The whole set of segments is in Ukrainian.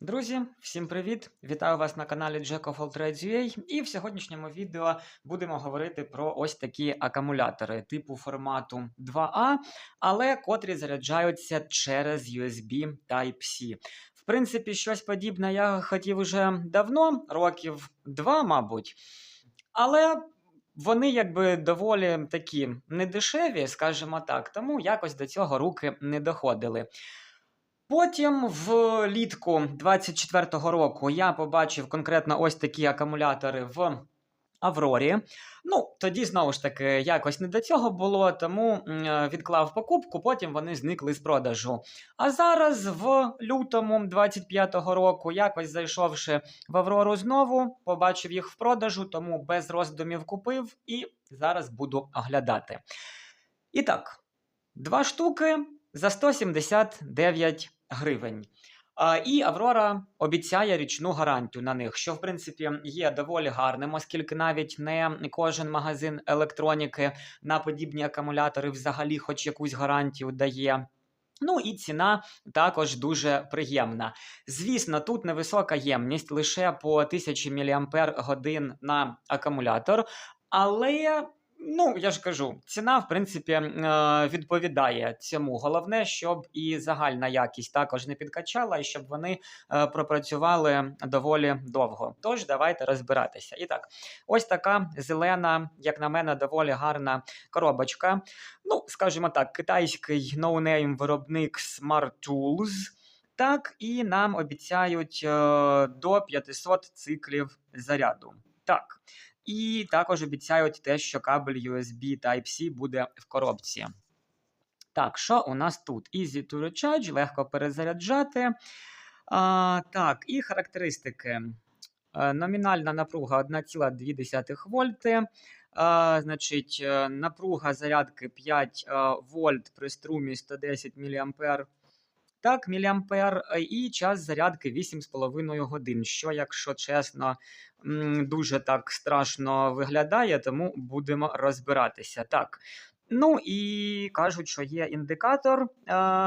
Друзі, всім привіт! Вітаю вас на каналі Jack of All Trades UA. І в сьогоднішньому відео будемо говорити про ось такі акумулятори типу формату 2A, але котрі заряджаються через USB Type-C. В принципі, щось подібне я хотів уже давно, років два, мабуть. Але вони якби доволі такі недешеві, скажімо так, тому якось до цього руки не доходили. Потім влітку 24-го року я побачив конкретно ось такі акумулятори в Аврорі. Ну, тоді знову ж таки якось не до цього було, тому е, відклав покупку, потім вони зникли з продажу. А зараз, в лютому 25-го року, якось зайшовши в Аврору знову, побачив їх в продажу, тому без роздумів купив і зараз буду оглядати. І так, два штуки за 179 гривень. І Аврора обіцяє річну гарантію на них, що в принципі є доволі гарним, оскільки навіть не кожен магазин електроніки на подібні акумулятори взагалі хоч якусь гарантію дає. Ну і ціна також дуже приємна. Звісно, тут невисока ємність лише по 1000 мАч на акумулятор, але Ну, я ж кажу, ціна, в принципі, е, відповідає цьому. Головне, щоб і загальна якість також не підкачала, і щоб вони е, пропрацювали доволі довго. Тож, давайте розбиратися. І так, ось така зелена, як на мене, доволі гарна коробочка. Ну, скажімо так, китайський ноунейм виробник Smart Tools. Так, і нам обіцяють е, до 500 циклів заряду. Так. І також обіцяють те, що кабель USB Type-C буде в коробці. Так, що у нас тут? Easy to recharge, легко перезаряджати. А, Так, і характеристики. Номінальна напруга 1,2 вольти. А, значить, е, напруга зарядки 5 вольт при струмі 110 мА. Так, міліампер, е, і час зарядки 8,5 годин, що, якщо чесно, дуже так страшно виглядає, тому будемо розбиратися. Так. Ну і кажуть, що є індикатор,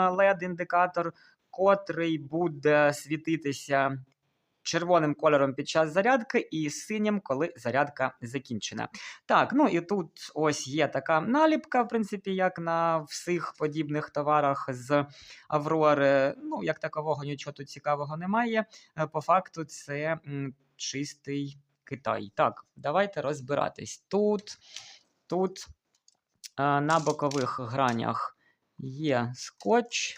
LED-індикатор, котрий буде світитися червоним кольором під час зарядки і синім, коли зарядка закінчена. Так, ну і тут ось є така наліпка, в принципі, як на всіх подібних товарах з Аврори. Ну, як такового нічого тут цікавого немає. Е, по факту, це чистий Китай. Так, давайте розбиратись. Тут, тут е, на бокових гранях є скотч.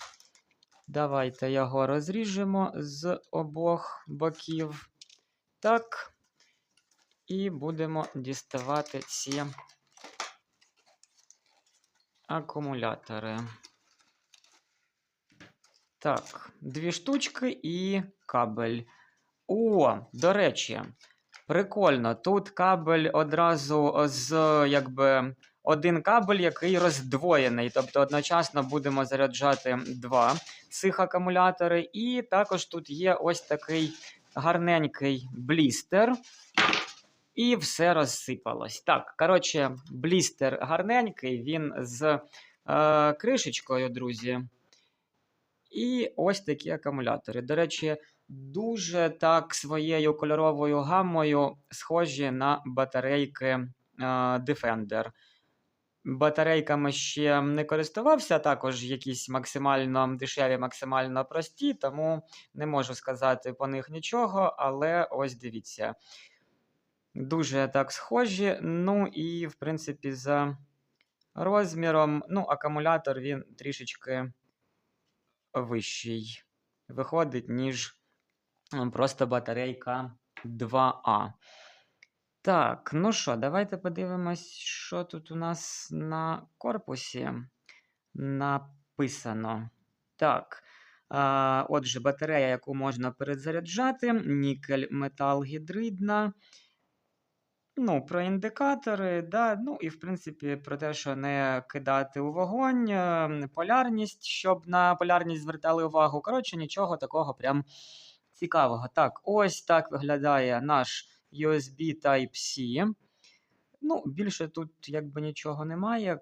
Давайте його розріжемо з обох боків. Так. І будемо діставати ці акумулятори. Так, дві штучки і кабель. О, до речі, прикольно. Тут кабель одразу з якби один кабель, який роздвоєний. Тобто одночасно будемо заряджати два цих акумулятори. І також тут є ось такий гарненький блістер. І все розсипалось. Так, коротше, блістер гарненький, він з е, кришечкою, друзі. І ось такі акумулятори. До речі, дуже так своєю кольоровою гаммою схожі на батарейки е, Defender. Батарейками ще не користувався, також якісь максимально дешеві, максимально прості, тому не можу сказати по них нічого, але ось дивіться. Дуже так схожі. Ну і, в принципі, за розміром, ну, акумулятор він трішечки вищий. Виходить, ніж просто батарейка 2А. Так, ну що, давайте подивимось, що тут у нас на корпусі написано. Так. А, Отже, батарея, яку можна перезаряджати, нікель метал гідридна. Ну, про індикатори, да, ну і в принципі про те, що не кидати у вогонь, е, полярність, щоб на полярність звертали увагу. Коротше, нічого такого прям цікавого. Так, ось так виглядає наш. USB Type-C. Ну, більше тут якби нічого немає.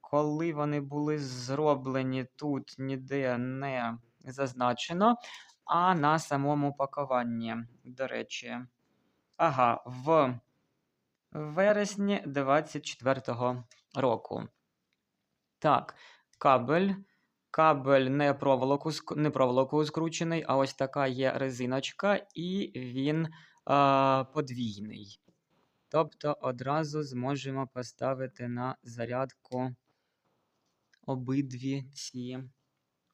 Коли вони були зроблені, тут ніде не зазначено. а на самому пакуванні, до речі. Ага, в вересні 24-го року. Так, кабель. Кабель не проволоку, не проволокою скручений, а ось така є резиночка, і він подвійний. Тобто одразу зможемо поставити на зарядку обидві ці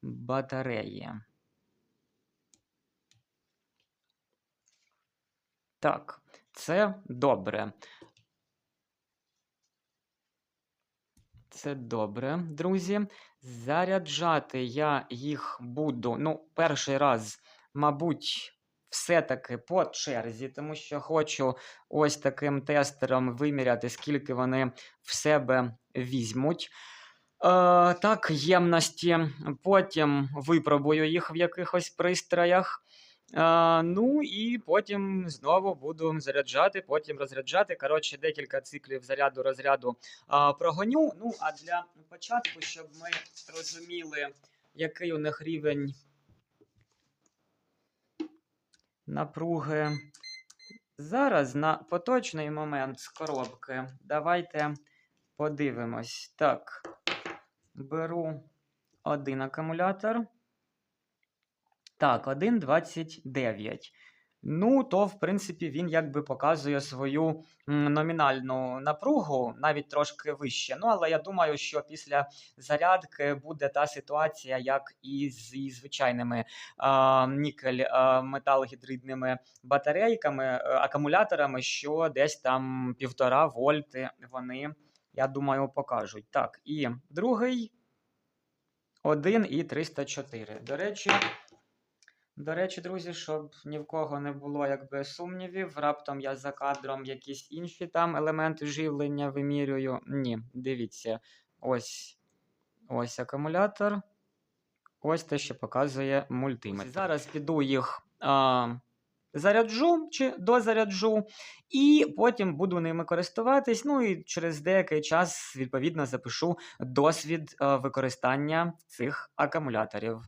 батареї. Так, це добре. Це добре, друзі. Заряджати я їх буду. Ну, перший раз, мабуть, все-таки по черзі, тому що хочу ось таким тестером виміряти, скільки вони в себе візьмуть. Е, так, ємності. Потім випробую їх в якихось пристроях. Е, ну і потім знову буду заряджати, потім розряджати. Коротше, декілька циклів заряду розряду а, прогоню. Ну, а для початку, щоб ми розуміли, який у них рівень напруги. Зараз на поточний момент з коробки. Давайте подивимось. Так, беру один акумулятор. Так, 1,29. Ну, то, в принципі, він якби показує свою номінальну напругу, навіть трошки вище. Ну, але я думаю, що після зарядки буде та ситуація, як і зі звичайними а, нікель металогідридними батарейками, е, акумуляторами, що десь там півтора вольти вони, я думаю, покажуть. Так, і другий 1,304. До речі. До речі, друзі, щоб ні в кого не було якби сумнівів, раптом я за кадром якісь інші там елементи живлення вимірюю. Ні, дивіться, ось ось акумулятор. Ось те, що показує мультиметр. Зараз піду їх а, заряджу чи дозаряджу, і потім буду ними користуватись. Ну і через деякий час, відповідно, запишу досвід а, використання цих акумуляторів.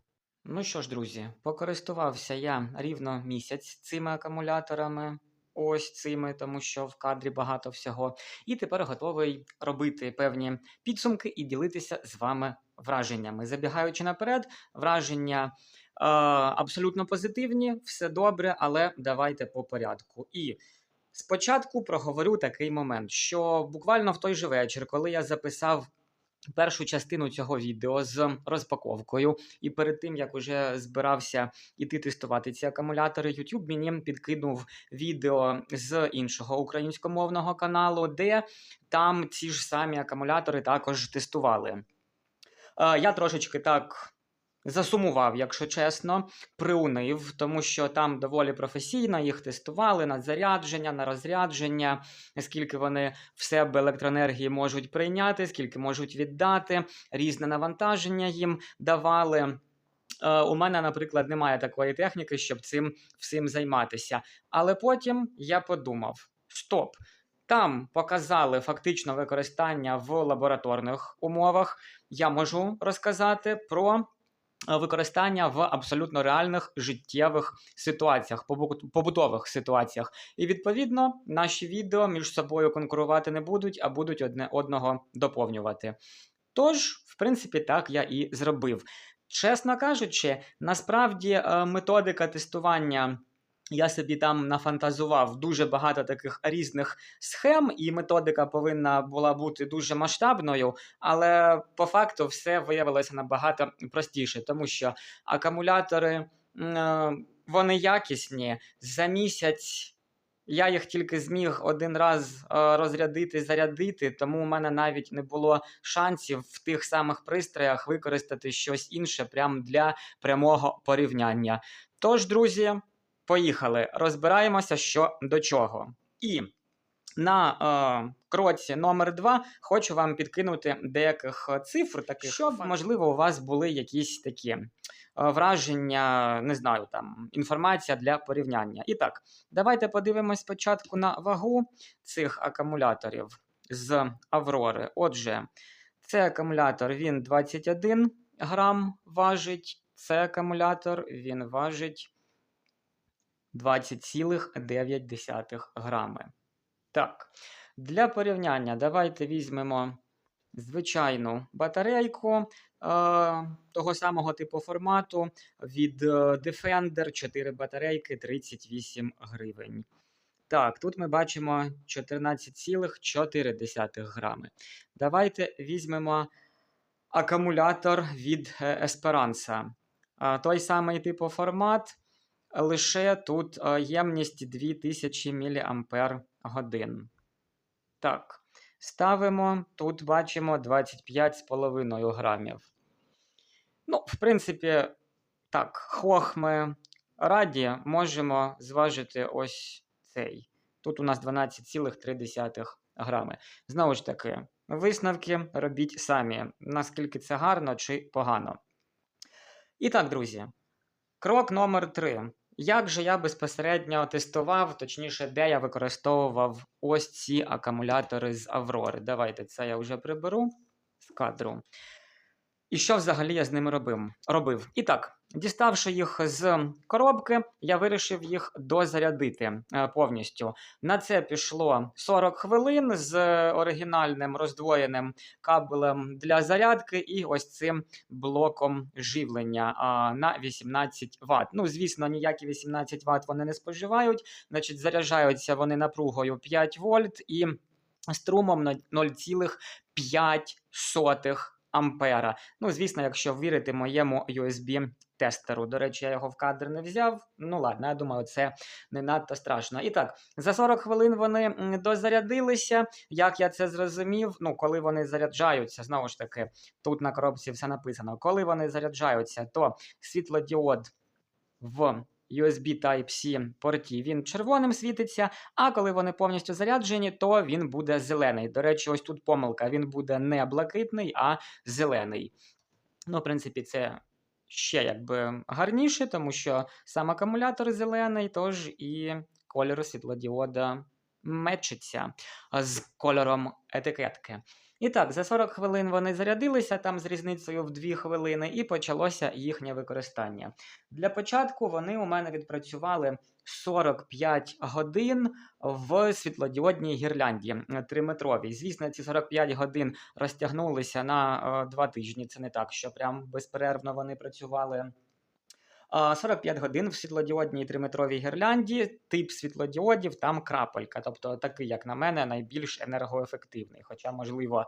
Ну що ж, друзі, покористувався я рівно місяць цими акумуляторами, ось цими, тому що в кадрі багато всього. І тепер готовий робити певні підсумки і ділитися з вами враженнями. Забігаючи наперед, враження е, абсолютно позитивні, все добре, але давайте по порядку. І спочатку проговорю такий момент, що буквально в той же вечір, коли я записав першу частину цього відео з розпаковкою. І перед тим як уже збирався іти тестувати ці акумулятори, YouTube мені підкинув відео з іншого українськомовного каналу, де там ці ж самі акумулятори також тестували. Е, Я трошечки так. Засумував, якщо чесно, приунив, тому що там доволі професійно їх тестували на зарядження, на розрядження, скільки вони в себе електроенергії можуть прийняти, скільки можуть віддати, різне навантаження їм давали. Е, у мене, наприклад, немає такої техніки, щоб цим всім займатися. Але потім я подумав: стоп! Там показали фактично використання в лабораторних умовах. Я можу розказати про використання в абсолютно реальних життєвих ситуаціях, побут- побутових ситуаціях. І відповідно наші відео між собою конкурувати не будуть, а будуть одне одного доповнювати. Тож, в принципі, так я і зробив. Чесно кажучи, насправді е, методика тестування. Я собі там нафантазував дуже багато таких різних схем, і методика повинна була бути дуже масштабною, але по факту все виявилося набагато простіше, тому що акумулятори е, вони якісні за місяць. Я їх тільки зміг один раз е, розрядити, зарядити, тому у мене навіть не було шансів в тих самих пристроях використати щось інше прямо для прямого порівняння. Тож, друзі, поїхали. Розбираємося, що до чого. І на е, кроці номер 2 хочу вам підкинути деяких цифр, таких, щоб, можливо, у вас були якісь такі е, враження, не знаю, там інформація для порівняння. І так, давайте подивимось спочатку на вагу цих акумуляторів з Аврори. Отже, цей акумулятор він 21 грам важить. Це акумулятор, він важить 20,9 грами. Так, для порівняння давайте візьмемо звичайну батарейку е, того самого типу формату від е, Defender 4 батарейки 38 гривень. Так, тут ми бачимо 14,4 грами. Давайте візьмемо акумулятор від е, Esperanza. Е, Той самий типу формат, лише тут е, ємність 2000 мАч. Так, ставимо. Тут бачимо 25,5 грамів. Ну, в принципі, так, хохми раді можемо зважити ось цей. Тут у нас 12,3 грами. Знову ж таки, висновки робіть самі, наскільки це гарно чи погано. І так, друзі, крок номер 3. Як же я безпосередньо тестував, точніше, де я використовував ось ці акумулятори з Аврори. Давайте це я вже приберу з кадру. І що взагалі я з ними робив? робив? І так, діставши їх з коробки, я вирішив їх дозарядити е, повністю. На це пішло 40 хвилин з оригінальним роздвоєним кабелем для зарядки і ось цим блоком живлення на 18 Вт. Ну, звісно, ніякі 18 Вт вони не споживають, значить, заряджаються вони напругою 5 вольт і струмом на 0,5 ампера. Ну, звісно, якщо вірити моєму USB-тестеру. До речі, я його в кадр не взяв. Ну, ладно, я думаю, це не надто страшно. І так, за 40 хвилин вони дозарядилися. Як я це зрозумів? Ну, коли вони заряджаються, знову ж таки, тут на коробці все написано. Коли вони заряджаються, то світлодіод в USB Type-C порті він червоним світиться, а коли вони повністю заряджені, то він буде зелений. До речі, ось тут помилка: він буде не блакитний, а зелений. Ну, в принципі, це ще якби гарніше, тому що сам акумулятор зелений, тож і кольор світлодіода мечиться з кольором етикетки. І так, за 40 хвилин вони зарядилися там з різницею в 2 хвилини, і почалося їхнє використання. Для початку вони у мене відпрацювали 45 годин в світлодіодній гірлянді 3-метровій. Звісно, ці 45 годин розтягнулися на 2 тижні. Це не так, що прям безперервно вони працювали. 45 годин в світлодіодній 3-метровій гірлянді, тип світлодіодів там крапелька. Тобто такий, як на мене, найбільш енергоефективний. Хоча, можливо,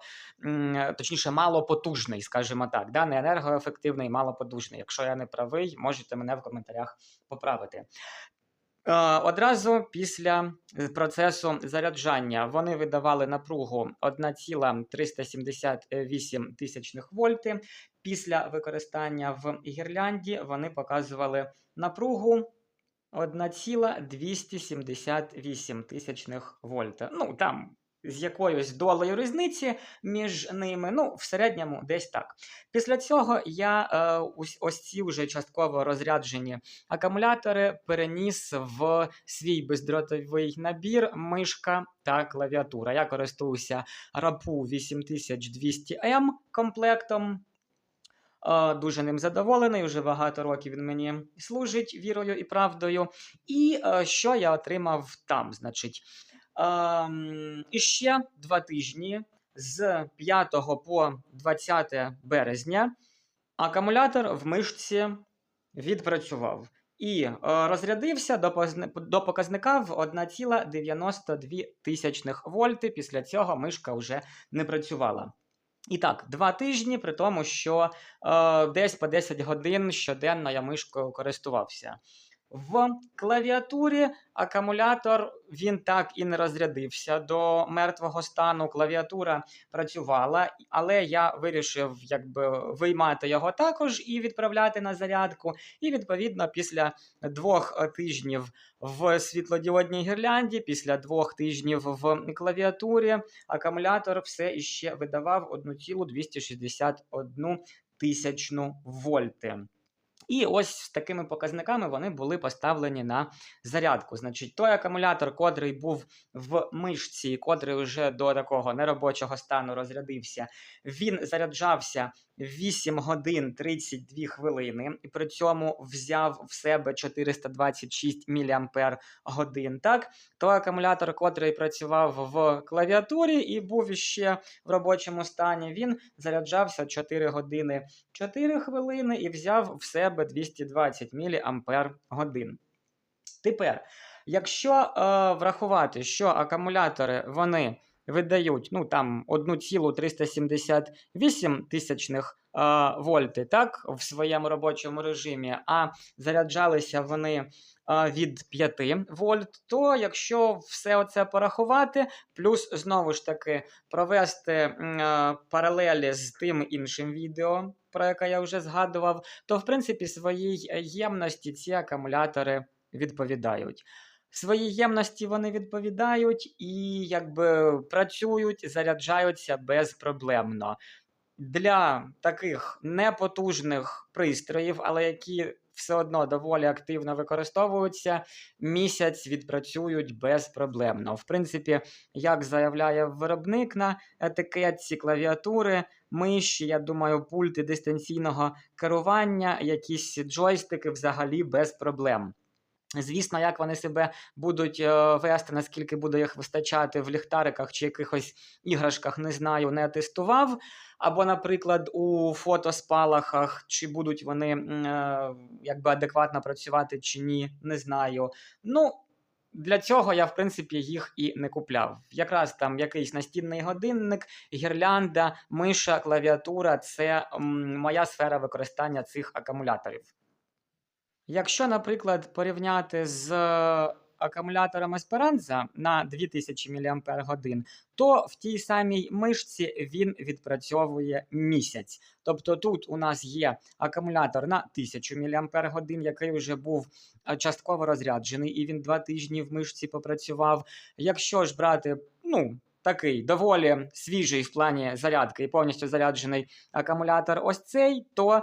точніше, малопотужний, скажімо так. Да? Не енергоефективний, малопотужний. Якщо я не правий, можете мене в коментарях поправити. Одразу після процесу заряджання вони видавали напругу 1,378 тисячних вольти. Після використання в гірлянді вони показували напругу 1,278 тисячних вольта. Ну, там з якоюсь долею різниці між ними, ну, в середньому десь так. Після цього я е, ось, ці вже частково розряджені акумулятори переніс в свій бездротовий набір, мишка та клавіатура. Я користуюся RAPU 8200M комплектом. Е, дуже ним задоволений, вже багато років він мені служить вірою і правдою. І е, що я отримав там? Значить, Ем, і ще два тижні з 5 по 20 березня акумулятор в мишці відпрацював і е, розрядився до, показника в 1,92 вольти. Після цього мишка вже не працювала. І так, два тижні, при тому, що е, десь по 10 годин щоденно я мишкою користувався. В клавіатурі акумулятор він так і не розрядився до мертвого стану. Клавіатура працювала, але я вирішив якби виймати його також і відправляти на зарядку. І відповідно після двох тижнів в світлодіодній гірлянді, після двох тижнів в клавіатурі, акумулятор все іще видавав 1,261 тисячну вольти. І ось з такими показниками вони були поставлені на зарядку. Значить, той акумулятор, котрий був в мишці, котрий вже до такого неробочого стану розрядився, він заряджався 8 годин 32 хвилини, і при цьому взяв в себе 426 мАч. Так, той акумулятор, котрий працював в клавіатурі і був ще в робочому стані, він заряджався 4 години 4 хвилини і взяв в себе 220 мАч. Тепер, якщо е, врахувати, що акумулятори вони видають ну там 1,378 тисячних е, вольти, так, в своєму робочому режимі, а заряджалися вони е, від 5 вольт, то якщо все це порахувати, плюс знову ж таки провести е, паралелі з тим іншим відео, про яке я вже згадував, то в принципі своїй ємності ці акумулятори відповідають. Своїй ємності вони відповідають і якби працюють, заряджаються безпроблемно. Для таких непотужних пристроїв, але які все одно доволі активно використовуються, місяць відпрацюють безпроблемно. В принципі, як заявляє виробник на етикетці клавіатури, миші, я думаю, пульти дистанційного керування, якісь джойстики взагалі без проблем. Звісно, як вони себе будуть е, вести, наскільки буде їх вистачати в ліхтариках чи якихось іграшках, не знаю, не тестував. Або, наприклад, у фотоспалахах, чи будуть вони е, якби адекватно працювати чи ні, не знаю. Ну, для цього я, в принципі, їх і не купляв. Якраз там якийсь настінний годинник, гірлянда, миша, клавіатура це моя сфера використання цих акумуляторів. Якщо, наприклад, порівняти з е, акумулятором Esperanza на 2000 мАч, то в тій самій мишці він відпрацьовує місяць. Тобто тут у нас є акумулятор на 1000 мАч, який вже був е, частково розряджений, і він два тижні в мишці попрацював. Якщо ж брати, ну, такий доволі свіжий в плані зарядки і повністю заряджений акумулятор, ось цей, то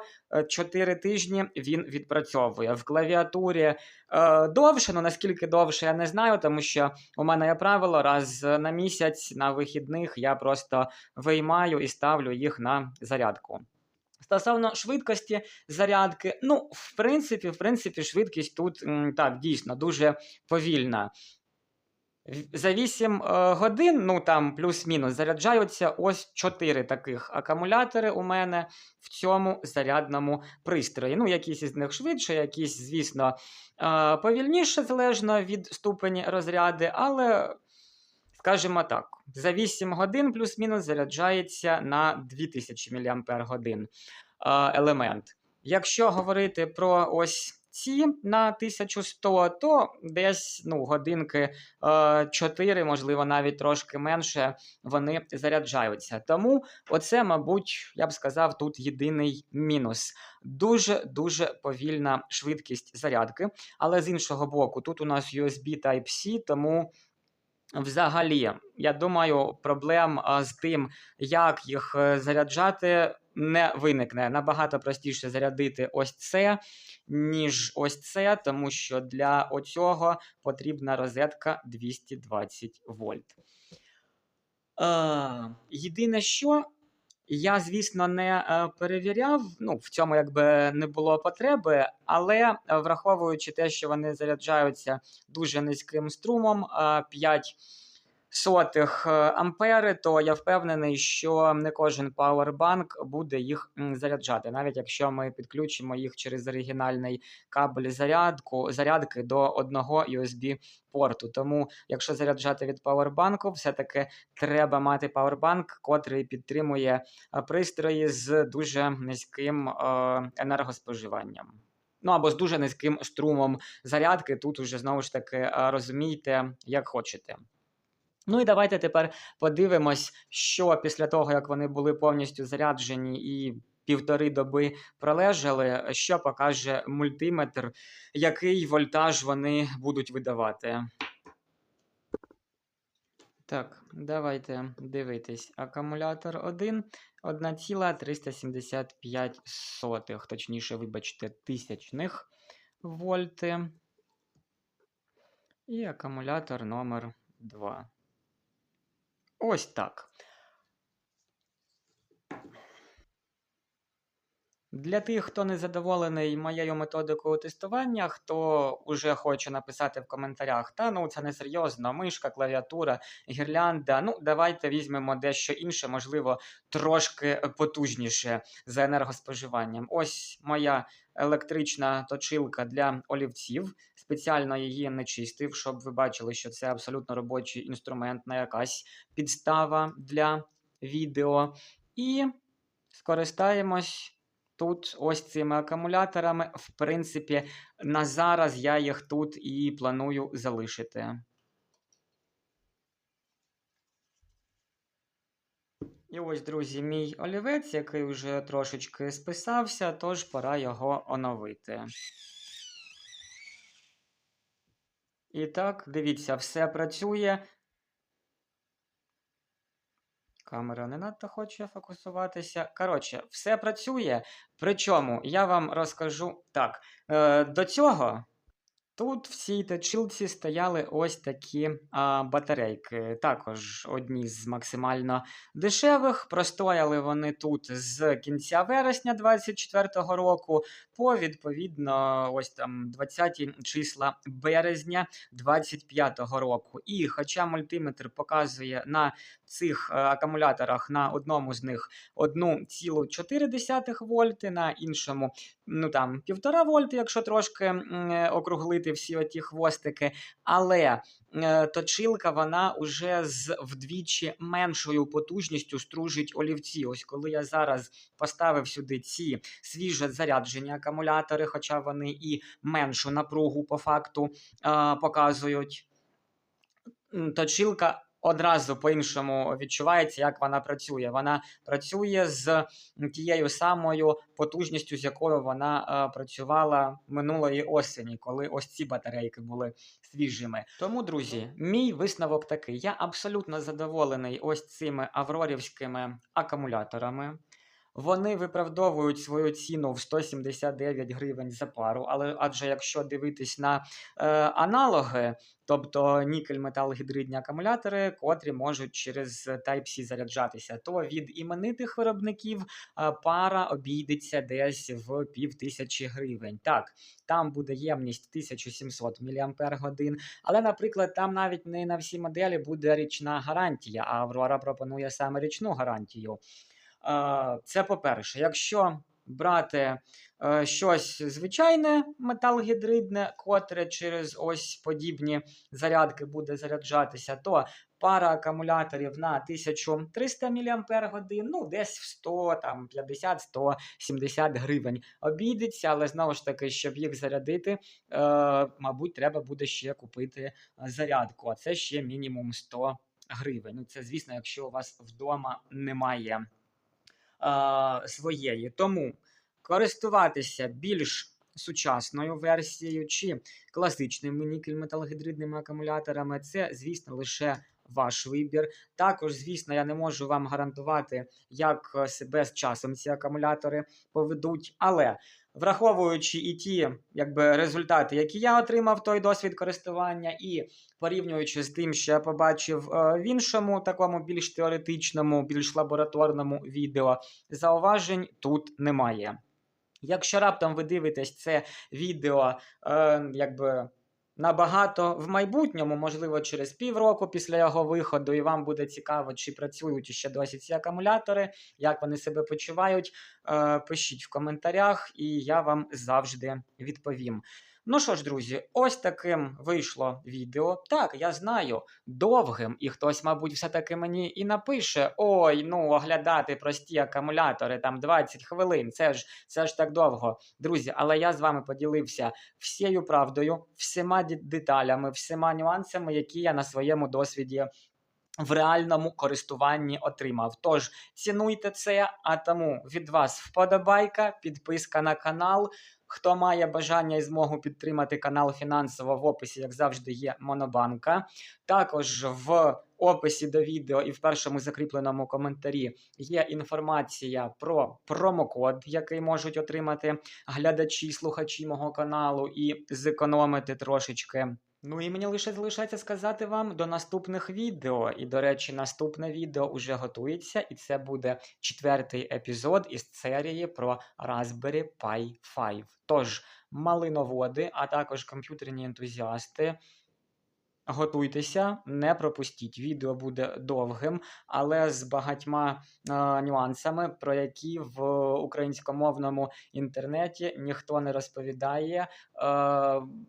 4 тижні він відпрацьовує. В клавіатурі е, довше, ну наскільки довше, я не знаю, тому що у мене є правило раз на місяць на вихідних я просто виймаю і ставлю їх на зарядку. Стосовно швидкості зарядки, ну, в принципі, в принципі, швидкість тут так дійсно дуже повільна. За 8 е, годин, ну там плюс-мінус, заряджаються ось 4 таких акумулятори у мене в цьому зарядному пристрої. Ну, якісь із них швидше, якісь, звісно, е, повільніше, залежно від ступені розряди, але, скажімо так, за 8 годин плюс-мінус заряджається на 2000 мАч е, елемент. Якщо говорити про ось ці на 1100, то десь ну, годинки е, 4, можливо, навіть трошки менше, вони заряджаються. Тому оце, мабуть, я б сказав, тут єдиний мінус. Дуже-дуже повільна швидкість зарядки. Але з іншого боку, тут у нас USB Type-C, тому. Взагалі, я думаю, проблем з тим, як їх е, заряджати, не виникне. Набагато простіше зарядити ось це, ніж ось це, тому що для оцього потрібна розетка 220 вольт. Е, єдине, що я, звісно, не е, перевіряв, ну, в цьому якби не було потреби, але е, враховуючи те, що вони заряджаються дуже низьким струмом, 5 сотих е, ампери, то я впевнений, що не кожен пауербанк буде їх заряджати, навіть якщо ми підключимо їх через оригінальний кабель зарядку, зарядки до одного USB порту. Тому, якщо заряджати від пауербанку, все-таки треба мати пауербанк, котрий підтримує е, пристрої з дуже низьким е, енергоспоживанням. Ну або з дуже низьким струмом зарядки. Тут уже знову ж таки розумійте, як хочете. Ну і давайте тепер подивимось, що після того, як вони були повністю заряджені і півтори доби пролежали, що покаже мультиметр, який вольтаж вони будуть видавати. Так, давайте дивитись. Акумулятор 1 1,375, сотих, точніше, вибачте, тисячних вольти. І акумулятор номер 2. Ось так. Для тих, хто не задоволений моєю методикою тестування, хто вже хоче написати в коментарях, та ну це не серйозно, мишка, клавіатура, гірлянда. Ну, давайте візьмемо дещо інше, можливо, трошки потужніше за енергоспоживанням. Ось моя електрична точилка для олівців. Спеціально її не чистив, щоб ви бачили, що це абсолютно робочий інструмент, на якась підстава для відео. І скористаємось. Тут ось цими акумуляторами, в принципі, на зараз я їх тут і планую залишити. І ось, друзі, мій олівець, який вже трошечки списався, тож пора його оновити. І так, дивіться, все працює. Камера не надто хоче фокусуватися. Коротше, все працює. Причому я вам розкажу так. Е, До цього Тут в цій точилці стояли ось такі а, батарейки. Також одні з максимально дешевих. Простояли вони тут з кінця вересня 24-го року, по відповідно, ось там 20 числа березня 25-го року. І хоча мультиметр показує на цих е, акумуляторах на одному з них 1,4 вольти, на іншому ну там 1,5 вольти, якщо трошки е, округлити всі оті хвостики, але е, точилка вона вже з вдвічі меншою потужністю стружить олівці. Ось коли я зараз поставив сюди ці свіже заряджені акумулятори, хоча вони і меншу напругу по факту показують. Точилка одразу по-іншому відчувається, як вона працює. Вона працює з тією самою потужністю, з якою вона е, працювала минулої осені, коли ось ці батарейки були свіжими. Тому, друзі, мій висновок такий: я абсолютно задоволений ось цими аврорівськими акумуляторами. Вони виправдовують свою ціну в 179 гривень за пару. Але адже якщо дивитись на е, аналоги, тобто нікель метал гідридні акумулятори, котрі можуть через Type-C заряджатися, то від іменитих виробників е, пара обійдеться десь в пів тисячі гривень. Так, там буде ємність 1700 мАч, але, наприклад, там навіть не на всі моделі буде річна гарантія, а Аврора пропонує саме річну гарантію. Це по-перше, якщо брати е, щось звичайне металгідридне, котре через ось подібні зарядки буде заряджатися, то пара акумуляторів на 1300 мАч, ну десь в 100, там 50-170 гривень обійдеться, але знову ж таки, щоб їх зарядити, е, мабуть, треба буде ще купити зарядку. А це ще мінімум 100 гривень. Ну, Це, звісно, якщо у вас вдома немає своєї. Тому користуватися більш сучасною версією чи класичними нікель-металогідридними акумуляторами це, звісно, лише ваш вибір. Також, звісно, я не можу вам гарантувати, як себе з часом ці акумулятори поведуть, але враховуючи і ті якби, результати, які я отримав, той досвід користування, і порівнюючи з тим, що я побачив е, в іншому, такому більш теоретичному, більш лабораторному відео, зауважень тут немає. Якщо раптом ви дивитесь це відео, е, якби набагато в майбутньому, можливо, через півроку після його виходу, і вам буде цікаво, чи працюють ще досі ці акумулятори, як вони себе почувають. Е, пишіть в коментарях, і я вам завжди відповім. Ну що ж, друзі, ось таким вийшло відео. Так, я знаю, довгим, і хтось, мабуть, все-таки мені і напише: ой, ну оглядати прості акумулятори там 20 хвилин. Це ж це ж так довго. Друзі, але я з вами поділився всією правдою, всіма деталями, всіма нюансами, які я на своєму досвіді в реальному користуванні отримав. Тож цінуйте це, а тому від вас вподобайка, підписка на канал. Хто має бажання і змогу підтримати канал фінансово в описі, як завжди, є Монобанка. Також в описі до відео і в першому закріпленому коментарі є інформація про промокод, який можуть отримати глядачі, слухачі мого каналу, і зекономити трошечки. Ну і мені лише залишається сказати вам до наступних відео. І, до речі, наступне відео уже готується, і це буде четвертий епізод із серії про Raspberry Pi 5. Тож, малиноводи, а також комп'ютерні ентузіасти. Готуйтеся, не пропустіть. Відео буде довгим, але з багатьма е, нюансами, про які в українськомовному інтернеті ніхто не розповідає, е,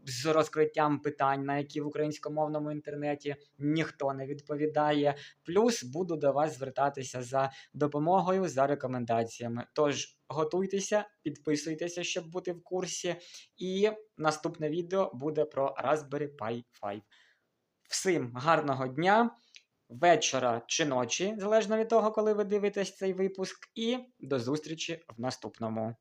з розкриттям питань, на які в українськомовному інтернеті ніхто не відповідає. Плюс буду до вас звертатися за допомогою, за рекомендаціями. Тож готуйтеся, підписуйтеся, щоб бути в курсі. І наступне відео буде про Raspberry Pi 5. Всім гарного дня, вечора чи ночі, залежно від того, коли ви дивитесь цей випуск, і до зустрічі в наступному.